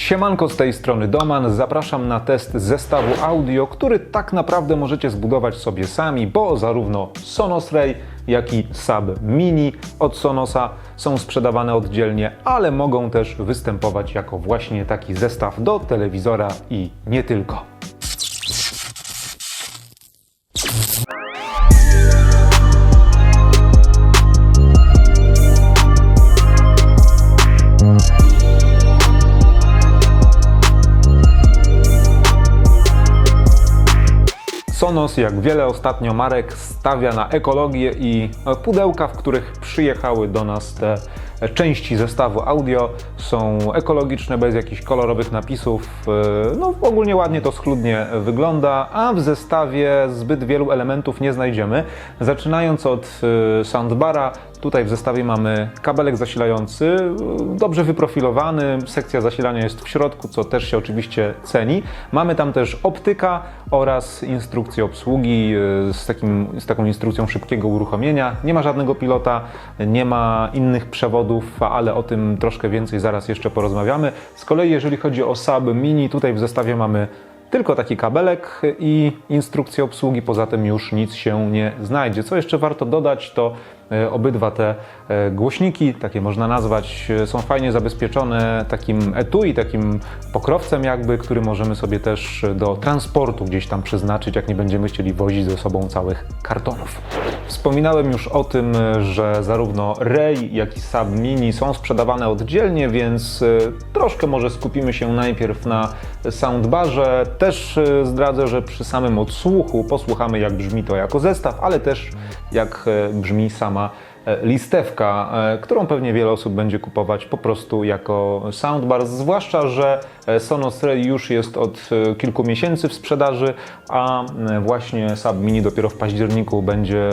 Siemanko z tej strony Doman, zapraszam na test zestawu audio, który tak naprawdę możecie zbudować sobie sami, bo zarówno Sonos Ray, jak i Sub Mini od Sonosa są sprzedawane oddzielnie, ale mogą też występować jako właśnie taki zestaw do telewizora i nie tylko. Sonos, jak wiele ostatnio marek, stawia na ekologię i pudełka, w których przyjechały do nas te części zestawu audio są ekologiczne, bez jakichś kolorowych napisów. No, ogólnie ładnie to schludnie wygląda, a w zestawie zbyt wielu elementów nie znajdziemy. Zaczynając od soundbara, Tutaj w zestawie mamy kabelek zasilający, dobrze wyprofilowany, sekcja zasilania jest w środku, co też się oczywiście ceni. Mamy tam też optyka oraz instrukcję obsługi e, z, takim, z taką instrukcją szybkiego uruchomienia. Nie ma żadnego pilota, nie ma innych przewodów, ale o tym troszkę więcej zaraz jeszcze porozmawiamy. Z kolei jeżeli chodzi o Sub Mini, tutaj w zestawie mamy tylko taki kabelek i instrukcję obsługi, poza tym już nic się nie znajdzie. Co jeszcze warto dodać, to obydwa te e, głośniki, takie można nazwać, e, są fajnie zabezpieczone takim etui, takim pokrowcem jakby, który możemy sobie też do transportu gdzieś tam przeznaczyć, jak nie będziemy chcieli wozić ze sobą całych kartonów. Wspominałem już o tym, że zarówno Ray, jak i Sub Mini są sprzedawane oddzielnie, więc troszkę może skupimy się najpierw na soundbarze. Też zdradzę, że przy samym odsłuchu posłuchamy jak brzmi to jako zestaw, ale też jak brzmi sama E, listewka, e, którą pewnie wiele osób będzie kupować po prostu jako soundbar, zwłaszcza, że Sonos Ray już jest od kilku miesięcy w sprzedaży, a właśnie Sub Mini dopiero w październiku będzie,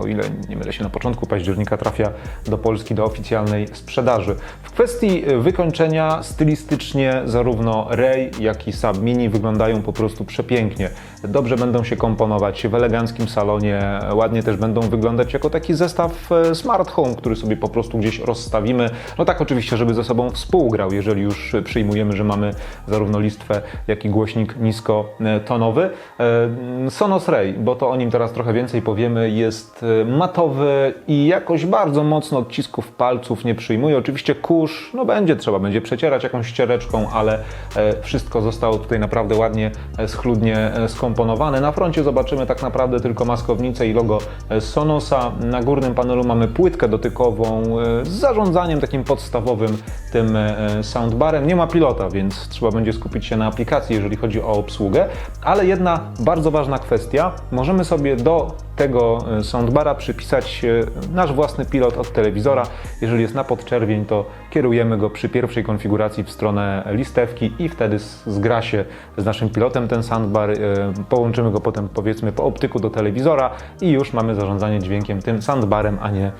o ile nie mylę się, na początku października trafia do Polski do oficjalnej sprzedaży. W kwestii wykończenia stylistycznie zarówno Ray, jak i Sub Mini wyglądają po prostu przepięknie. Dobrze będą się komponować w eleganckim salonie, ładnie też będą wyglądać jako taki zestaw smart home, który sobie po prostu gdzieś rozstawimy. No tak oczywiście, żeby ze sobą współgrał, jeżeli już przyjmujemy, że mamy zarówno listwę, jak i głośnik niskotonowy. E, Sonos Ray, bo to o nim teraz trochę więcej powiemy, jest e, matowy i jakoś bardzo mocno odcisków palców nie przyjmuje. Oczywiście kurz, no będzie trzeba, będzie przecierać jakąś ściereczką, ale e, wszystko zostało tutaj naprawdę ładnie, schludnie skomponowane. Na froncie zobaczymy tak naprawdę tylko maskownicę i logo Sonosa. Na górnym panelu mamy płytkę dotykową z zarządzaniem takim podstawowym tym soundbarem. Nie ma pilota, więc trzeba będzie skupić się na aplikacji, jeżeli chodzi o obsługę. Ale jedna bardzo ważna kwestia, możemy sobie do tego e, soundbara przypisać nasz własny pilot od telewizora. Jeżeli jest na podczerwień, to kierujemy go przy pierwszej konfiguracji w stronę listewki i wtedy zgra się z naszym pilotem ten soundbar. Połączymy go potem powiedzmy po optyku do telewizora i już mamy zarządzanie dźwiękiem tym soundbarem, a nie e,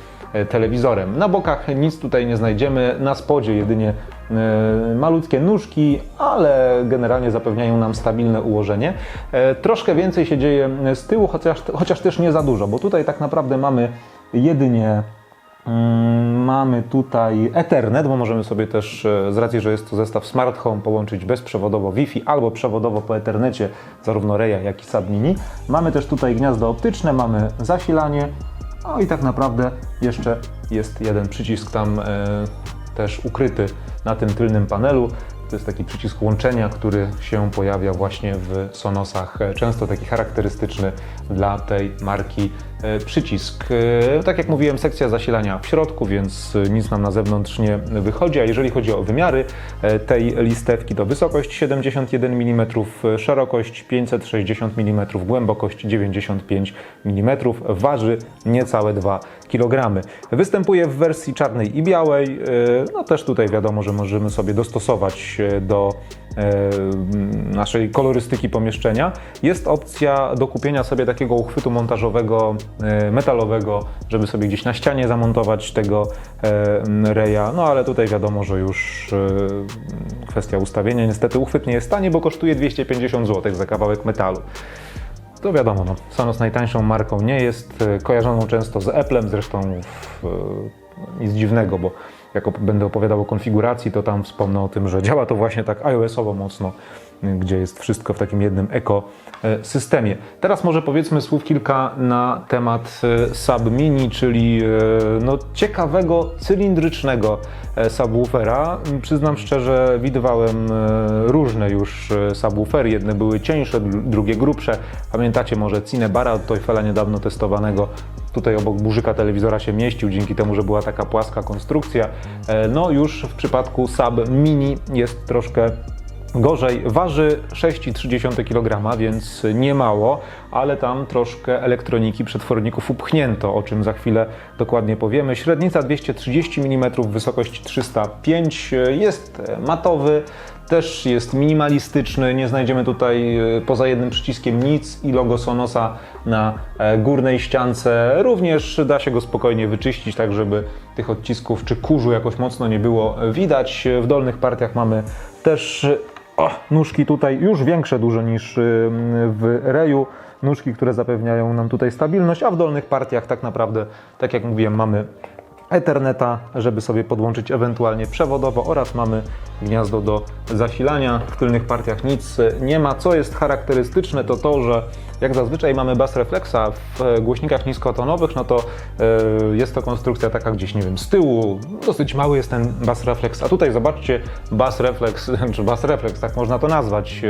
telewizorem. Na bokach nic tutaj nie znajdziemy, na spodzie jedynie e, malutkie nóżki, ale generalnie zapewniają nam stabilne ułożenie. E, troszkę więcej się dzieje z tyłu, chociaż, chociaż też nie za dużo, bo tutaj tak naprawdę mamy jedynie mm, Mamy tutaj Ethernet, bo możemy sobie też, z racji, że jest to zestaw Smart Home, połączyć bezprzewodowo Wi-Fi albo przewodowo po Ethernecie, zarówno Reya, jak i Sub Mini. Mamy też tutaj gniazdo optyczne, mamy zasilanie, no i tak naprawdę jeszcze jest jeden przycisk tam e, też ukryty na tym tylnym panelu. To jest taki przycisk łączenia, który się pojawia właśnie w Sonosach, e, często taki charakterystyczny dla tej marki e, przycisk. E, tak jak mówiłem, sekcja zasilania w środku, więc nic nam na zewnątrz nie wychodzi. A jeżeli chodzi o wymiary tej listewki, to wysokość 71 mm, szerokość 560 mm, głębokość 95 mm, waży niecałe 2 kg. Występuje w wersji czarnej i białej. No też tutaj wiadomo, że możemy sobie dostosować do e, naszej kolorystyki pomieszczenia. Jest opcja do kupienia sobie takiego uchwytu montażowego e, metalowego, żeby sobie gdzieś na ścianie zamontować tego e, reja. No ale tutaj wiadomo, że już kwestia ustawienia. Niestety uchwyt nie jest tani, bo kosztuje 250 zł za kawałek metalu. To wiadomo, no, Sonos najtańszą marką nie jest, kojarzoną często z Applem, zresztą w, nic dziwnego, bo jak będę opowiadał o konfiguracji, to tam wspomnę o tym, że działa to właśnie tak iOS-owo mocno, gdzie jest wszystko w takim jednym ekosystemie. Teraz może powiedzmy słów kilka na temat y, Sub Mini, czyli y, no, ciekawego, cylindrycznego e, subwoofera. Przyznam szczerze, widywałem e, różne już e, subwoofery. Jedne były cieńsze, dru- drugie grubsze. Pamiętacie może Cinebara od Teufela niedawno testowanego. Tutaj obok burzyka telewizora się mieścił, dzięki temu, że była taka płaska konstrukcja. E, No już w przypadku Sub Mini jest troszkę Gorzej, waży 6,3 kg, więc nie mało, ale tam troszkę elektroniki przetworników upchnięto, o czym za chwilę dokładnie powiemy. Średnica 230 mm, wysokość 305, jest matowy, też jest minimalistyczny, nie znajdziemy tutaj e, poza jednym przyciskiem nic i logo Sonosa na e, górnej ściance. Również da się go spokojnie wyczyścić, tak żeby tych odcisków czy kurzu jakoś mocno nie było widać. W dolnych partiach mamy też nóżki tutaj już większe dużo niż ym, w reju. Nóżki, które zapewniają nam tutaj stabilność, a w dolnych partiach tak naprawdę, tak jak mówiłem, mamy Etherneta, żeby sobie podłączyć ewentualnie przewodowo oraz mamy gniazdo do zasilania. W tylnych partiach nic nie ma. Co jest charakterystyczne to to, że jak zazwyczaj mamy bass reflexa w głośnikach niskotonowych, no to e, jest to konstrukcja taka gdzieś, nie wiem, z tyłu. Dosyć mały jest ten bass reflex. A tutaj zobaczcie, bass reflex, czy bass reflex, tak można to nazwać.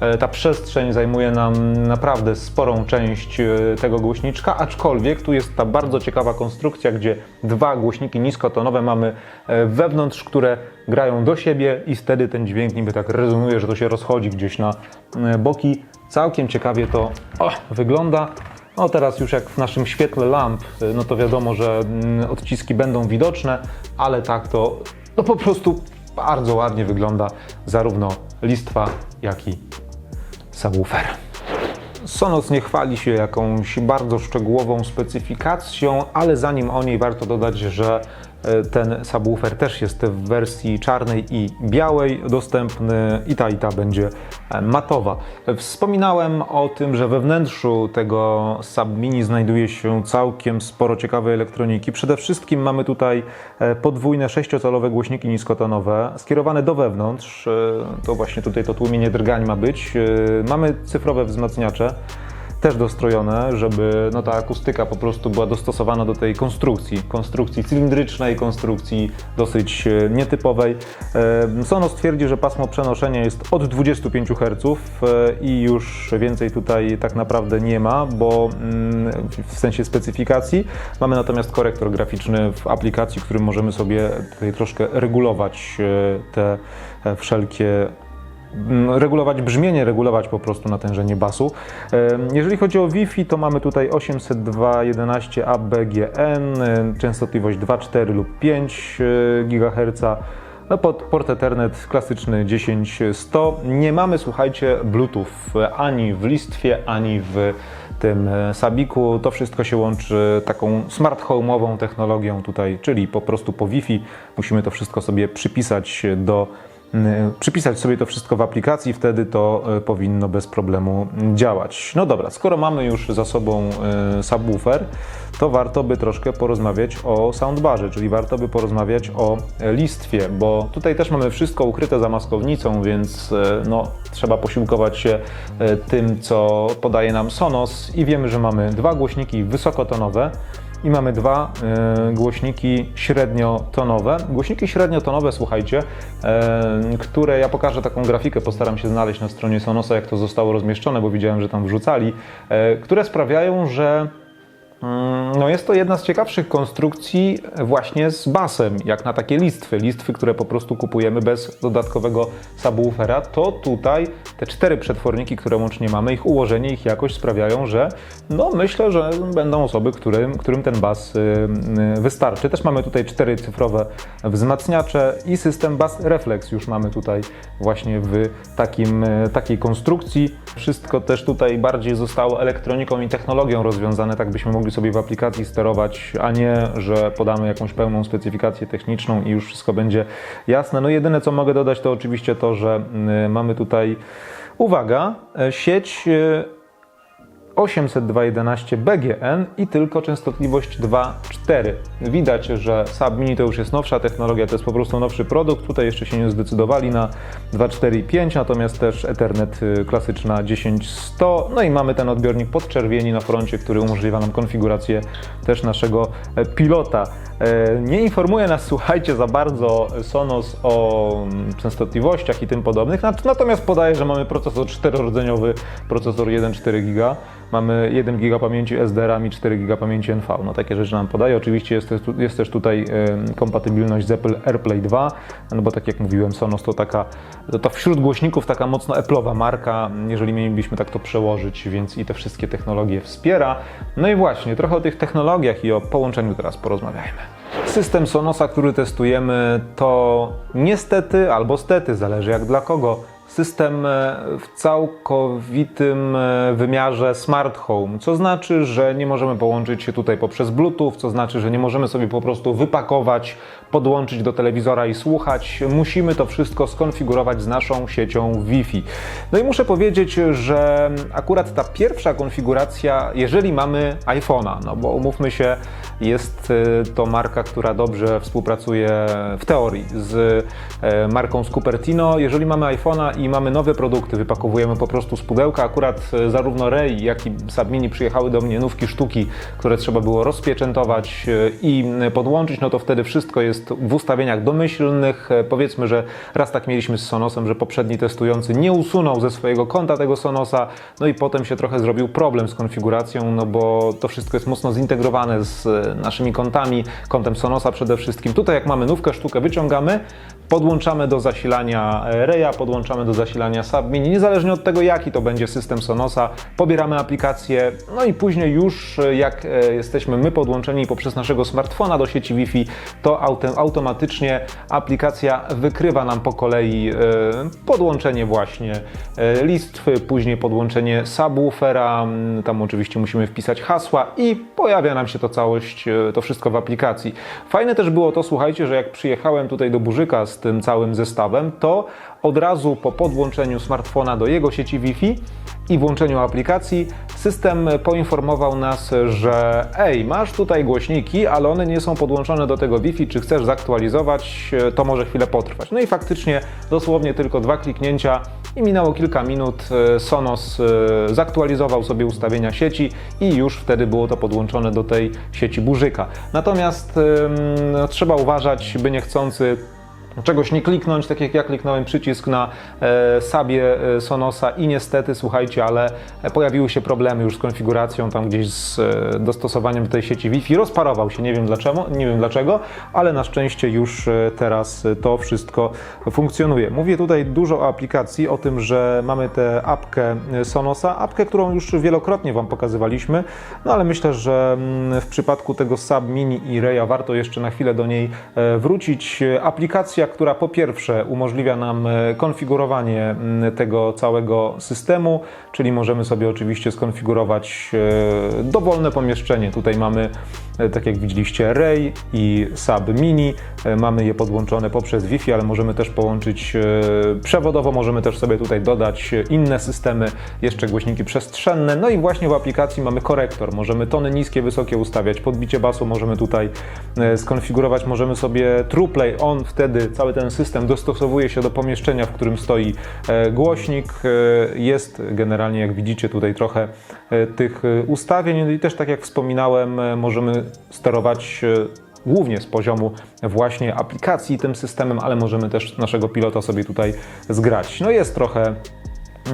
E, Ta przestrzeń zajmuje nam naprawdę sporą część e, tego głośniczka, aczkolwiek tu jest ta bardzo ciekawa konstrukcja, gdzie dwa głośniki niskotonowe mamy e, wewnątrz, które grają do siebie i wtedy ten dźwięk niby tak rezonuje, że to się rozchodzi gdzieś na e, boki. Całkiem ciekawie to o, wygląda. No teraz już jak w naszym świetle lamp, y, no to wiadomo, że mm, odciski będą widoczne, ale tak to no po prostu bardzo ładnie wygląda zarówno listwa, jak i subwoofer. Sonos nie chwali się jakąś bardzo szczegółową specyfikacją, ale zanim o niej warto dodać, że e, ten subwoofer też jest w wersji czarnej i białej dostępny i ta i ta będzie e, matowa. Wspominałem o tym, że we wnętrzu tego Sub Mini znajduje się całkiem sporo ciekawej elektroniki. Przede wszystkim mamy tutaj e, podwójne 6-calowe głośniki niskotonowe skierowane do wewnątrz. E, To właśnie tutaj to tłumienie drgań ma być. Mamy cyfrowe wzmacniacze też dostrojone, żeby no, ta akustyka po prostu była dostosowana do tej konstrukcji, konstrukcji cylindrycznej, konstrukcji dosyć e, nietypowej. E, Sonos twierdzi, że pasmo przenoszenia jest od 25 Hz e, i już więcej tutaj tak naprawdę nie ma, bo mm, w sensie specyfikacji mamy natomiast korektor graficzny w aplikacji, w którym możemy sobie tutaj troszkę regulować te wszelkie regulować brzmienie, regulować po prostu natężenie basu. Em, Jeżeli chodzi o Wi-Fi, to mamy tutaj 802.11 ABGN, e, częstotliwość 2,4 lub 5 e, GHz. No pod port Ethernet klasyczny 10100. Nie mamy, słuchajcie, Bluetooth e, ani w listwie, ani w tym e, Sabiku. To wszystko się łączy taką smart home'ową technologią tutaj, czyli po prostu po Wi-Fi. Musimy to wszystko sobie przypisać do przypisać sobie to wszystko w aplikacji, wtedy to y, powinno bez problemu działać. No dobra, skoro mamy już za sobą y, subwoofer, to warto by troszkę porozmawiać o soundbarze, czyli warto by porozmawiać o listwie, bo tutaj też mamy wszystko ukryte za maskownicą, więc y, no, trzeba posiłkować się y, tym, co podaje nam Sonos i wiemy, że mamy dwa głośniki wysokotonowe, i mamy dwa e, głośniki średniotonowe. Głośniki średniotonowe, słuchajcie, e, które ja pokażę taką grafikę, postaram się znaleźć na stronie Sonosa, jak to zostało rozmieszczone, bo widziałem, że tam wrzucali, e, które sprawiają, że No jest to jedna z ciekawszych konstrukcji właśnie z basem, jak na takie listwy. Listwy, które po prostu kupujemy bez dodatkowego subwoofera, to tutaj te cztery przetworniki, które łącznie mamy, ich ułożenie, ich jakość sprawiają, że no myślę, że będą osoby, którym, którym ten bas y, y, wystarczy. Też mamy tutaj cztery cyfrowe wzmacniacze i system Bass Reflex już mamy tutaj właśnie w takim, y, takiej konstrukcji. Wszystko też tutaj bardziej zostało elektroniką i technologią rozwiązane, tak byśmy mogli sobie w aplikacji sterować, a nie, że podamy jakąś pełną specyfikację techniczną i już wszystko będzie jasne. No jedyne co mogę dodać to oczywiście to, że y, mamy tutaj, uwaga, e, sieć y, 802.11 BGN i tylko częstotliwość 2.4. Widać, że Sub Mini to już jest nowsza technologia, to jest po prostu nowszy produkt. Tutaj jeszcze się nie zdecydowali na 2.4 i 5, natomiast też Ethernet y, klasyczna 10100. No i mamy ten odbiornik podczerwieni na froncie, który umożliwia nam konfigurację też naszego e, pilota. E, Nie informuje nas, słuchajcie, za bardzo Sonos o mm, częstotliwościach i tym podobnych, nat- natomiast podaje, że mamy procesor czterordzeniowy, procesor 1,4 GB. Mamy 1 GB pamięci SDR-ami, 4 GB pamięci NV. No takie rzeczy nam podaje. Oczywiście jest, jest też tutaj kompatybilność z Apple AirPlay 2, no bo tak jak mówiłem, Sonos to taka, to wśród głośników taka mocno Apple'owa marka, jeżeli mielibyśmy tak to przełożyć, więc i te wszystkie technologie wspiera. No i właśnie, trochę o tych technologiach i o połączeniu teraz porozmawiajmy. System Sonosa, który testujemy, to niestety albo stety, zależy jak dla kogo, system e, w całkowitym e, wymiarze smart home, co znaczy, że nie możemy połączyć się tutaj poprzez Bluetooth, co znaczy, że nie możemy sobie po prostu wypakować, podłączyć do telewizora i słuchać. Musimy to wszystko skonfigurować z naszą siecią Wi-Fi. No i muszę powiedzieć, że akurat ta pierwsza konfiguracja, jeżeli mamy iPhone'a, no bo umówmy się, jest e, to marka, która dobrze współpracuje w teorii z e, marką z Cupertino. Jeżeli mamy iPhone'a i mamy nowe produkty, wypakowujemy po prostu z pudełka. Akurat e, zarówno Ray, jak i Submini przyjechały do mnie nówki sztuki, które trzeba było rozpieczętować i podłączyć, no to wtedy wszystko jest w ustawieniach domyślnych. E, Powiedzmy, że raz tak mieliśmy z Sonosem, że poprzedni testujący nie usunął ze swojego konta tego Sonosa, no i potem się trochę zrobił problem z konfiguracją, no bo to wszystko jest mocno zintegrowane z e, naszymi kontami, kontem Sonosa przede wszystkim. Tutaj jak mamy nówkę sztukę, wyciągamy, podłączamy do zasilania e, Reya, podłączamy do zasilania Submini, niezależnie od tego jaki to będzie system Sonosa, pobieramy aplikację, no i później już jak jesteśmy my podłączeni poprzez naszego smartfona do sieci Wi-Fi, to automatycznie aplikacja wykrywa nam po kolei e, podłączenie właśnie e, listwy, później podłączenie subwoofera, m, tam oczywiście musimy wpisać hasła i pojawia nam się to całość, e, to wszystko w aplikacji. Fajne też było to, słuchajcie, że jak przyjechałem tutaj do Burzyka z tym całym zestawem, to od razu po podłączeniu smartfona do jego sieci Wi-Fi i włączeniu aplikacji, system poinformował nas, że ej, masz tutaj głośniki, ale one nie są podłączone do tego Wi-Fi, czy chcesz zaktualizować, e, to może chwilę potrwać. No i faktycznie dosłownie tylko dwa kliknięcia i minęło kilka minut. e, Sonos e, zaktualizował sobie ustawienia sieci i już wtedy było to podłączone do tej sieci Burzyka. Natomiast no, trzeba uważać, by niechcący czegoś nie kliknąć, tak jak ja kliknąłem przycisk na e, sabie e, Sonosa i niestety, słuchajcie, ale pojawiły się problemy już z konfiguracją, tam gdzieś z e, dostosowaniem do tej sieci Wi-Fi. Rozparował się, nie wiem dlaczego, nie wiem dlaczego, ale na szczęście już e, teraz to wszystko funkcjonuje. Mówię tutaj dużo o aplikacji, o tym, że mamy tę apkę e, Sonosa, apkę, którą już wielokrotnie Wam pokazywaliśmy, no ale myślę, że mm, w przypadku tego Sub Mini i Reya warto jeszcze na chwilę do niej wrócić. E, Która po pierwsze umożliwia nam e, konfigurowanie tego całego systemu, czyli możemy sobie oczywiście skonfigurować e, dowolne pomieszczenie. Tutaj mamy, tak jak widzieliście, Ray i Sub Mini. E, Mamy je podłączone poprzez Wi-Fi, ale możemy też połączyć e, przewodowo, możemy też sobie tutaj dodać e, inne systemy, jeszcze głośniki przestrzenne. No i właśnie w aplikacji mamy korektor. Możemy tony niskie, wysokie ustawiać, podbicie basu możemy tutaj e, skonfigurować, możemy sobie TruePlay on, wtedy cały ten system dostosowuje się do pomieszczenia, w którym stoi e, głośnik. E, Jest generalnie, jak widzicie, tutaj trochę e, tych e, ustawień i też tak jak wspominałem, e, możemy sterować e, głównie z poziomu właśnie aplikacji tym systemem, ale możemy też naszego pilota sobie tutaj zgrać. No jest trochę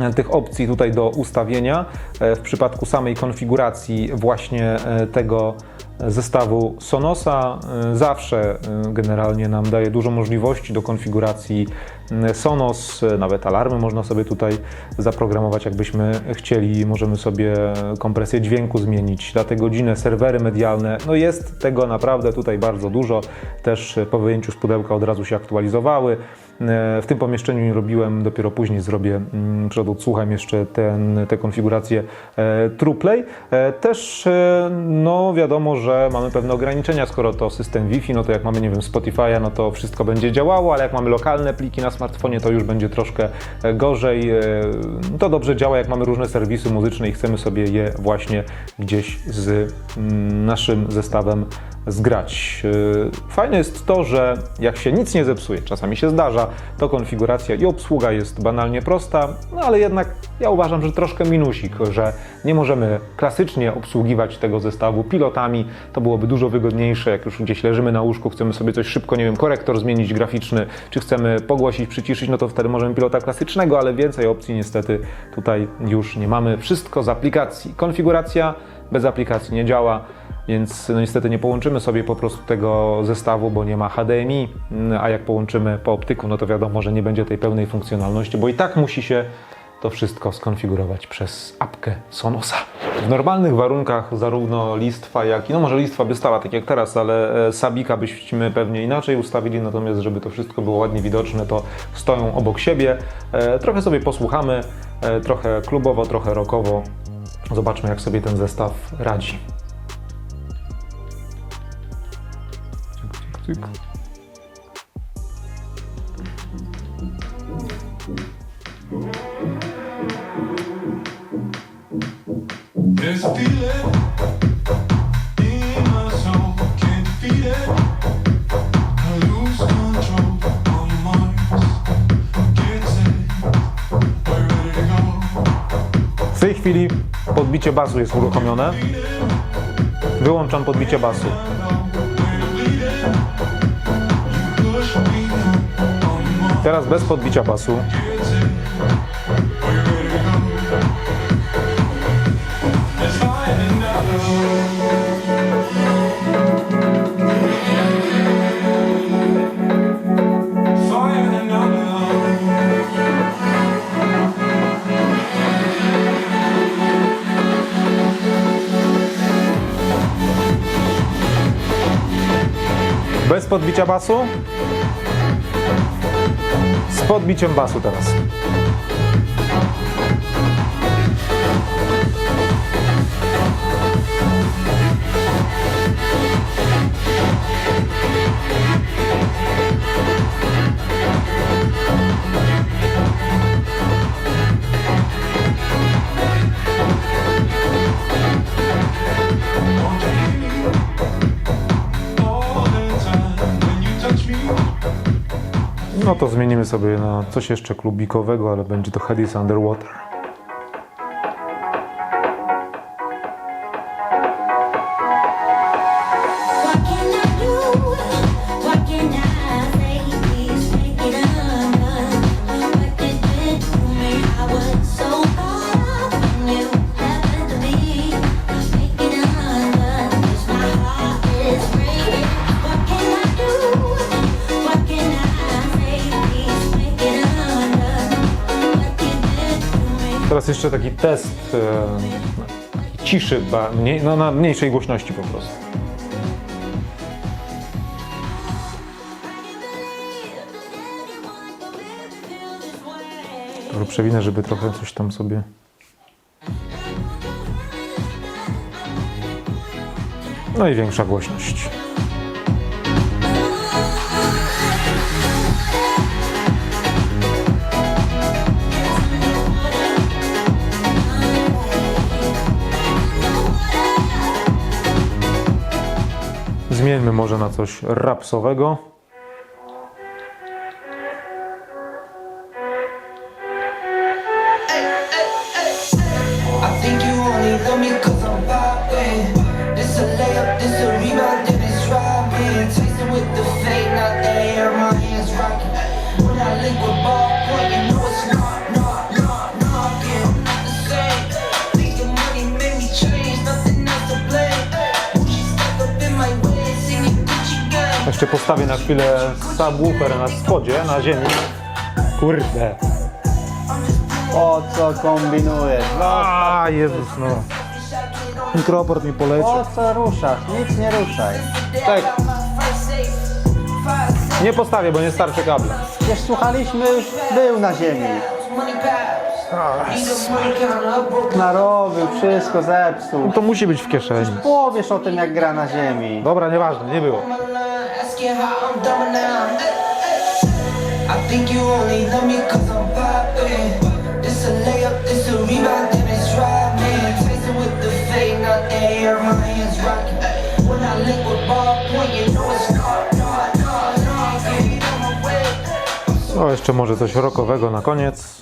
e, tych opcji tutaj do ustawienia e, w przypadku samej konfiguracji właśnie tego zestawu Sonosa. Zawsze generalnie nam daje dużo możliwości do konfiguracji Sonos, nawet alarmy można sobie tutaj zaprogramować, jakbyśmy chcieli. Możemy sobie kompresję dźwięku zmienić, datę godzinę, serwery medialne. No jest tego naprawdę tutaj bardzo dużo. Też po wyjęciu z pudełka od razu się aktualizowały. W tym pomieszczeniu nie robiłem, dopiero później zrobię mm, przed odsłuchem jeszcze ten, tę konfigurację e, TruePlay. E, Też e, no wiadomo, że mamy pewne ograniczenia, skoro to system Wi-Fi, no to jak mamy, nie wiem, Spotify'a, no to wszystko będzie działało, ale jak mamy lokalne pliki na smartfonie, to już będzie troszkę e, gorzej. E, To dobrze działa, jak mamy różne serwisy muzyczne i chcemy sobie je właśnie gdzieś z mm, naszym zestawem zgrać. E, Fajne jest to, że jak się nic nie zepsuje, czasami się zdarza, to konfiguracja i obsługa jest banalnie prosta, no ale jednak ja uważam, że troszkę minusik, że nie możemy klasycznie obsługiwać tego zestawu pilotami. To byłoby dużo wygodniejsze, jak już gdzieś leżymy na łóżku, chcemy sobie coś szybko, nie wiem, korektor zmienić graficzny, czy chcemy pogłosić, przyciszyć, no to wtedy możemy pilota klasycznego, ale więcej opcji niestety tutaj już nie mamy. Wszystko z aplikacji. Konfiguracja bez aplikacji nie działa. Więc no niestety nie połączymy sobie po prostu tego zestawu, bo nie ma HDMI, mm, a jak połączymy po optyku, no to wiadomo, że nie będzie tej pełnej funkcjonalności, bo i tak musi się to wszystko skonfigurować przez apkę Sonosa. W normalnych warunkach zarówno listwa, jak i, no może listwa by stała tak jak teraz, ale e, Sabika byśmy pewnie inaczej ustawili, natomiast żeby to wszystko było ładnie widoczne, to stoją obok siebie. E, Trochę sobie posłuchamy, e, trochę klubowo, trochę rockowo. Zobaczmy, jak sobie ten zestaw radzi. Cyk, cyk, cyk. There's a feeling in my soul, can't defeat it. I lose control on your mind. Get set, we're ready to go. W tej chwili podbicie basu jest uruchomione. Wyłączam podbicie basu. Fire in our love. Bez podbicia basu. Z podbiciem basu teraz. To zmienimy sobie na coś jeszcze klubikowego, ale będzie to Head is Underwater. Teraz jeszcze taki test e, ciszy, ba, mniej, no, na mniejszej głośności po prostu. Trochę przewinę, żeby trochę coś tam sobie... No i większa głośność. Zmieńmy może na coś rapsowego. Postawię na chwilę subwoofer na spodzie, na ziemi. Kurde. Po co kombinujesz? No, A Jezus, no. Mikroport mi polecił. po co ruszasz? Nic nie ruszaj. Tak, nie postawię, bo nie starczy kabla. Przecież słuchaliśmy, już był na ziemi. Narobił, wszystko zepsuł. To musi być w kieszeni. Powiesz o tym, jak gra na ziemi. Dobra, nieważne, nie było. Asking how I'm doing now. I think you only love me cause I'm poppin'. This a layup, this a rebound, then it's driving. Chasing with the fade, not the air, my hands rocking. When I link with ball point, you know it's not, jeszcze może coś rokowego na koniec.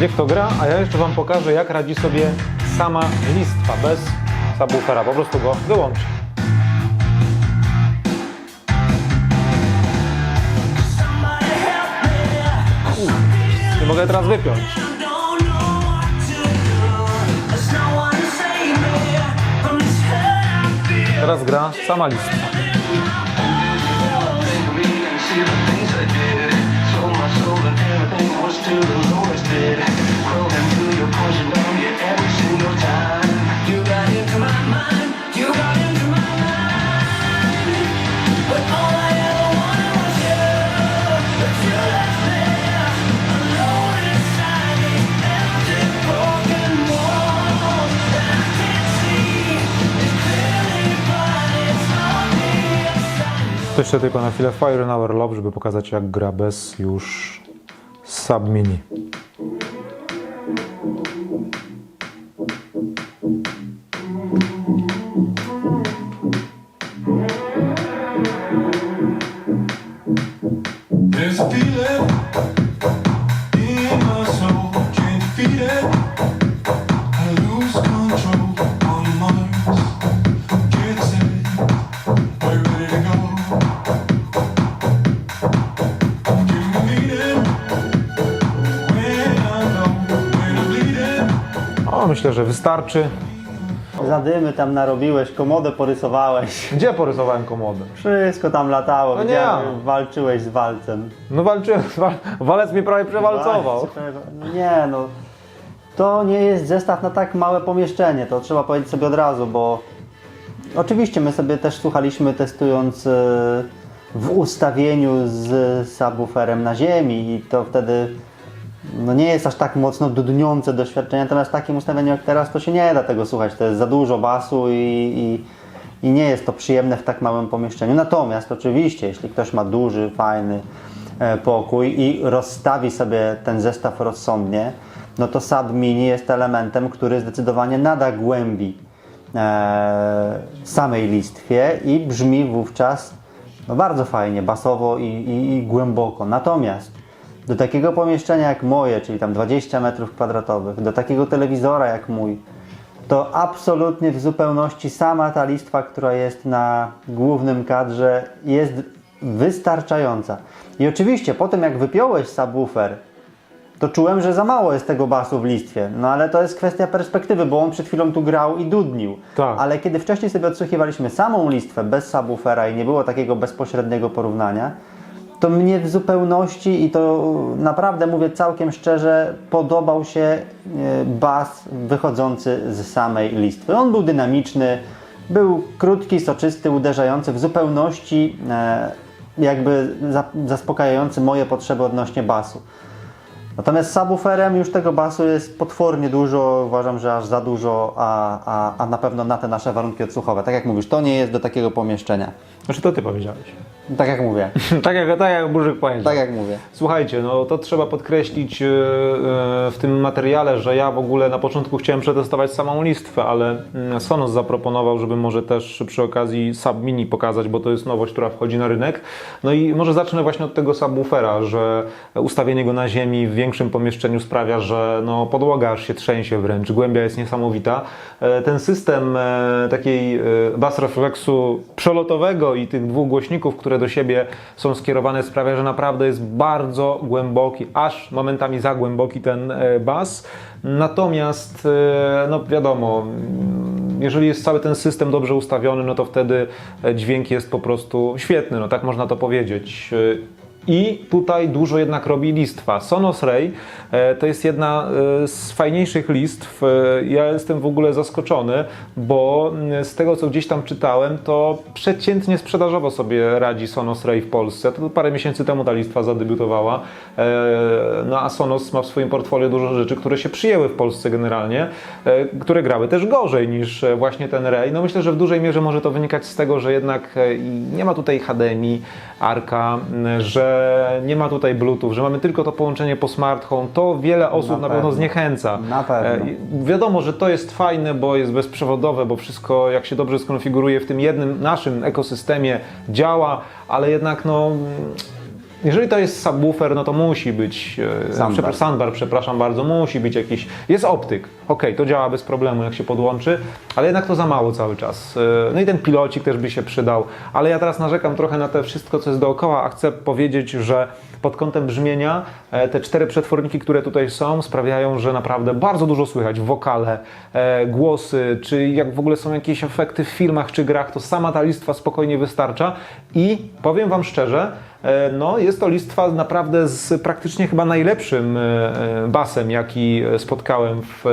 Niech to gra, a ja jeszcze Wam pokażę, jak radzi sobie sama listwa bez subwoofera. Po prostu go wyłączę. Nie mogę teraz wypiąć. Teraz gra sama listwa. Jeszcze tylko na chwilę Fire in Our Love, żeby pokazać jak gra bez już sub myślę, że wystarczy. Zadymy tam narobiłeś, komodę porysowałeś. Gdzie porysowałem komodę? Wszystko tam latało. No nie walczyłeś z walcem. No walczyłem, wal, walec mnie prawie przewalcował. Nie no, to nie jest zestaw na tak małe pomieszczenie, to trzeba powiedzieć sobie od razu, bo oczywiście my sobie też słuchaliśmy testując e, w ustawieniu z subwooferem na ziemi i to wtedy no nie jest aż tak mocno dudniące doświadczenie, natomiast takim ustawieniu jak teraz to się nie da tego słuchać, to jest za dużo basu i, i, i nie jest to przyjemne w tak małym pomieszczeniu. Natomiast oczywiście, jeśli ktoś ma duży, fajny e, pokój i rozstawi sobie ten zestaw rozsądnie, no to Sub Mini jest elementem, który zdecydowanie nada głębi e, samej listwie i brzmi wówczas no, bardzo fajnie, basowo i, i, i głęboko. Natomiast do takiego pomieszczenia jak moje, czyli tam 20 metrów kwadratowych, do takiego telewizora jak mój, to absolutnie w zupełności sama ta listwa, która jest na głównym kadrze, jest wystarczająca. I oczywiście po tym jak wypiąłeś subwoofer, to czułem, że za mało jest tego basu w listwie. No ale to jest kwestia perspektywy, bo on przed chwilą tu grał i dudnił. Tak. Ale kiedy wcześniej sobie odsłuchiwaliśmy samą listwę bez subwoofera i nie było takiego bezpośredniego porównania, to mnie w zupełności i to naprawdę mówię całkiem szczerze, podobał się e, bas wychodzący z samej listwy. On był dynamiczny, był krótki, soczysty, uderzający, w zupełności e, jakby za- zaspokajający moje potrzeby odnośnie basu. Natomiast z subwooferem już tego basu jest potwornie dużo, uważam, że aż za dużo, a, a, a na pewno na te nasze warunki odsłuchowe. Tak jak mówisz, to nie jest do takiego pomieszczenia. Znaczy to ty powiedziałeś. Tak jak mówię, tak jak, tak jak Burzyk powiedział. tak jak mówię. Słuchajcie, no to trzeba podkreślić e, e, w tym materiale, że ja w ogóle na początku chciałem przetestować samą listwę, ale mm, Sonos zaproponował, żeby może też przy okazji Sub Mini pokazać, bo to jest nowość, która wchodzi na rynek. No i może zacznę właśnie od tego subwoofera, że ustawienie go na ziemi w większym pomieszczeniu sprawia, że no, podłoga aż się trzęsie wręcz, głębia jest niesamowita. E, Ten system takiej bass refleksu przelotowego i tych dwóch głośników, które do siebie są skierowane, sprawia, że naprawdę jest bardzo głęboki, aż momentami za głęboki ten e, bas. Natomiast, e, no wiadomo, jeżeli jest cały ten system dobrze ustawiony, no to wtedy e, dźwięk jest po prostu świetny, no tak można to powiedzieć. I tutaj dużo jednak robi listwa. Sonos Ray to jest jedna e, z fajniejszych listw. E, Ja jestem w ogóle zaskoczony, bo mm, z tego co gdzieś tam czytałem, to przeciętnie sprzedażowo sobie radzi Sonos Ray w Polsce. To parę miesięcy temu ta listwa zadebiutowała. E, No a Sonos ma w swoim portfolio dużo rzeczy, które się przyjęły w Polsce generalnie, e, które grały też gorzej niż e, właśnie ten Ray. No myślę, że w dużej mierze może to wynikać z tego, że jednak e, nie ma tutaj HDMI, Arka, że nie ma tutaj Bluetooth, że mamy tylko to połączenie po smart home, to wiele osób na, Na pewno zniechęca. Na pewno. E, Wiadomo, że to jest fajne, bo jest bezprzewodowe, bo wszystko jak się dobrze skonfiguruje w tym jednym naszym ekosystemie działa, ale jednak no jeżeli to jest subwoofer, no to musi być e, soundbar, przepraszam bardzo, musi być jakiś. Jest optyk. Okej, to działa bez problemu, jak się podłączy, ale jednak to za mało cały czas. E, No i ten pilocik też by się przydał, ale ja teraz narzekam trochę na to wszystko, co jest dookoła, a chcę powiedzieć, że pod kątem brzmienia e, te cztery przetworniki, które tutaj są, sprawiają, że naprawdę bardzo dużo słychać. Wokale, e, głosy, czy jak w ogóle są jakieś efekty w filmach czy grach, to sama ta listwa spokojnie wystarcza. I powiem Wam szczerze, E, No, jest to listwa naprawdę z praktycznie chyba najlepszym basem, jaki spotkałem w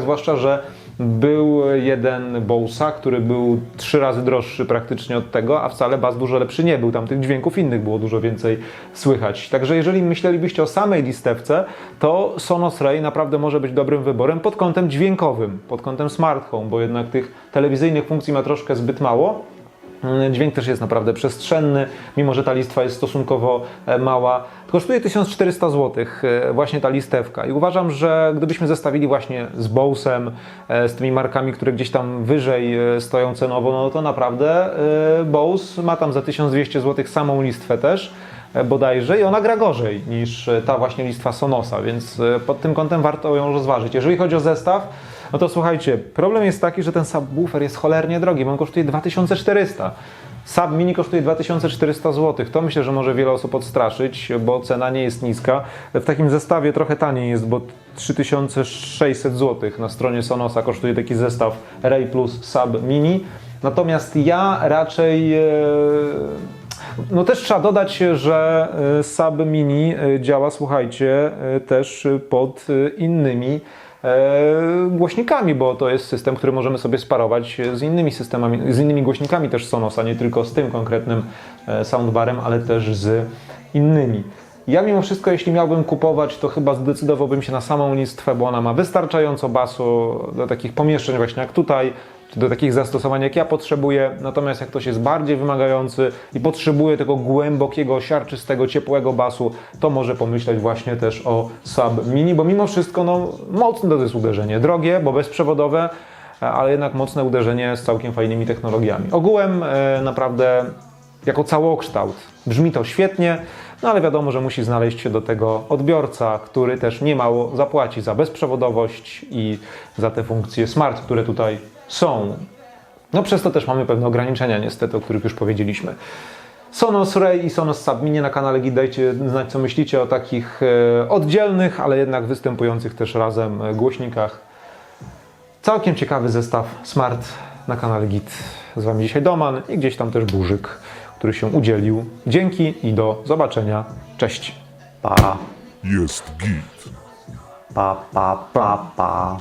zwłaszcza, że był jeden Bowsa, który był trzy razy droższy praktycznie od tego, a wcale bas dużo lepszy nie był. Tam tych dźwięków innych było dużo więcej słychać. Także jeżeli myślelibyście o samej listewce, to Sonos Ray naprawdę może być dobrym wyborem pod kątem dźwiękowym, pod kątem smart home, bo jednak tych telewizyjnych funkcji ma troszkę zbyt mało. Dźwięk też jest naprawdę przestrzenny, mimo że ta listwa jest stosunkowo e, mała. Kosztuje 1400 zł e, właśnie ta listewka i uważam, że gdybyśmy zestawili właśnie z Bosem, e, z tymi markami, które gdzieś tam wyżej e, stoją cenowo, no to naprawdę Bose ma tam za 1200 zł samą listwę też bodajże i ona gra gorzej niż ta właśnie listwa Sonosa, więc pod tym kątem warto ją rozważyć. Jeżeli chodzi o zestaw, no to słuchajcie, problem jest taki, że ten subwoofer jest cholernie drogi, bo on kosztuje 2400. Sub Mini kosztuje 2400 zł. To myślę, że może wiele osób odstraszyć, bo cena nie jest niska. W takim zestawie trochę taniej jest, bo 3600 zł na stronie Sonosa kosztuje taki zestaw Ray Plus Sub Mini. Natomiast ja raczej e, no też trzeba dodać, że y, Sub Mini y, działa, słuchajcie, też pod innymi e, głośnikami, bo to jest system, który możemy sobie sparować z innymi systemami, z innymi głośnikami też Sonosa, nie tylko z tym konkretnym e, soundbarem, ale też z innymi. Ja mimo wszystko, jeśli miałbym kupować, to chyba zdecydowałbym się na samą listwę, bo ona ma wystarczająco basu do takich pomieszczeń właśnie jak tutaj, do takich zastosowań, jak ja potrzebuję. Natomiast jak ktoś jest bardziej wymagający i potrzebuje tego głębokiego, siarczystego, ciepłego basu, to może pomyśleć właśnie też o Sub Mini, bo mimo wszystko no, mocne to jest uderzenie. Drogie, bo bezprzewodowe, ale jednak mocne uderzenie z całkiem fajnymi technologiami. Ogółem e, naprawdę jako całokształt brzmi to świetnie, no ale wiadomo, że musi znaleźć się do tego odbiorca, który też niemało zapłaci za bezprzewodowość i za te funkcje smart, które tutaj są. No przez to też mamy pewne ograniczenia niestety, o których już powiedzieliśmy. Sonos Ray i Sonos Submini na kanale Git. Dajcie znać, co myślicie o takich e, oddzielnych, ale jednak występujących też razem e, głośnikach. Całkiem ciekawy zestaw Smart na kanale Git. Z Wami dzisiaj Doman i gdzieś tam też Burzyk, który się udzielił. Dzięki i do zobaczenia. Cześć. Pa, Jest git. pa, pa, pa, pa.